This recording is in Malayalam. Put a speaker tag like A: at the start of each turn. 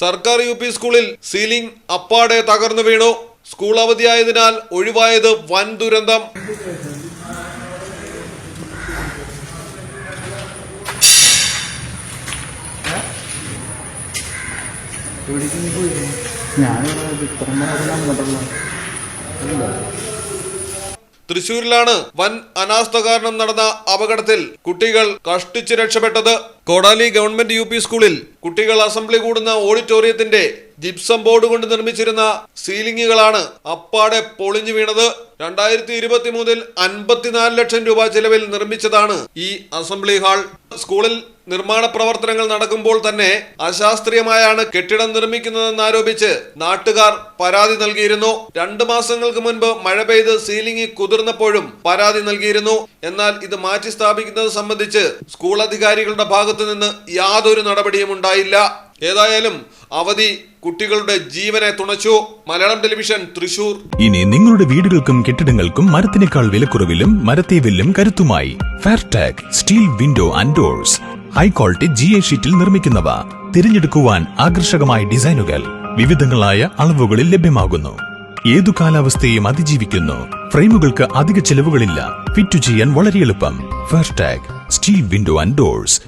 A: സർക്കാർ യു പി സ്കൂളിൽ സീലിംഗ് അപ്പാടെ തകർന്നു വീണു. സ്കൂൾ അവധിയായതിനാൽ ഒഴിവായത് വൻ ദുരന്തം.
B: നടന്നിട്ടുള്ള
A: തൃശൂരിലാണ് വൻ അനാസ്ഥ കാരണം നടന്ന അപകടത്തിൽ കുട്ടികൾ കഷ്ടിച്ച് രക്ഷപ്പെട്ടത്. കോടാലി ഗവൺമെന്റ് യു സ്കൂളിൽ കുട്ടികൾ അസംബ്ലി കൂടുന്ന ഓഡിറ്റോറിയത്തിന്റെ ജിപ്സം ബോർഡ് കൊണ്ട് നിർമ്മിച്ചിരുന്ന സീലിംഗുകളാണ് അപ്പാടെ പൊളിഞ്ഞു വീണത്. രണ്ടായിരത്തി ഇരുപത്തി മൂന്നിൽ അൻപത്തിനാല് ലക്ഷം രൂപ ചെലവിൽ നിർമ്മിച്ചതാണ് ഈ അസംബ്ലി ഹാൾ. സ്കൂളിൽ നിർമ്മാണ പ്രവർത്തനങ്ങൾ നടക്കുമ്പോൾ തന്നെ അശാസ്ത്രീയമായാണ് കെട്ടിടം നിർമ്മിക്കുന്നതെന്ന് നിർമ്മിക്കുന്നതെന്നാരോപിച്ച് നാട്ടുകാർ പരാതി നൽകിയിരുന്നു. രണ്ട് മാസങ്ങൾക്ക് മുൻപ് മഴ പെയ്ത് സീലിംഗ് കുതിർന്നപ്പോഴും പരാതി നൽകിയിരുന്നു. എന്നാൽ ഇത് മാറ്റി സ്ഥാപിക്കുന്നത് സംബന്ധിച്ച് സ്കൂൾ അധികാരികളുടെ ഭാഗത്തു നിന്ന് യാതൊരു നടപടിയും ഉണ്ടായില്ല. ഏതായാലും അവധി കുട്ടികളുടെ ജീവനെ തുണച്ചു. മലയാളം ടെലിവിഷൻ തൃശൂർ.
C: ഇനി നിങ്ങളുടെ വീടുകൾക്കും കെട്ടിടങ്ങൾക്കും മരത്തിനേക്കാൾ വിലക്കുറവിലും മരത്തെ വില്ലും കരുത്തുമായി. Fairtag steel window and doors high quality G A ഷീറ്റിൽ നിർമ്മിക്കുന്നവ. തിരഞ്ഞെടുക്കുവാൻ ആകർഷകമായ ഡിസൈനുകൾ. വിവിധങ്ങളായ അളവുകളിൽ ലഭ്യമാകുന്നു. ഏതു കാലാവസ്ഥയും അതിജീവിക്കുന്നു. ഫ്രെയിമുകൾക്ക് അധിക ചെലവുകളില്ല. ഫിറ്റ് ചെയ്യാൻ വളരെ എളുപ്പം. Fairtag steel window and doors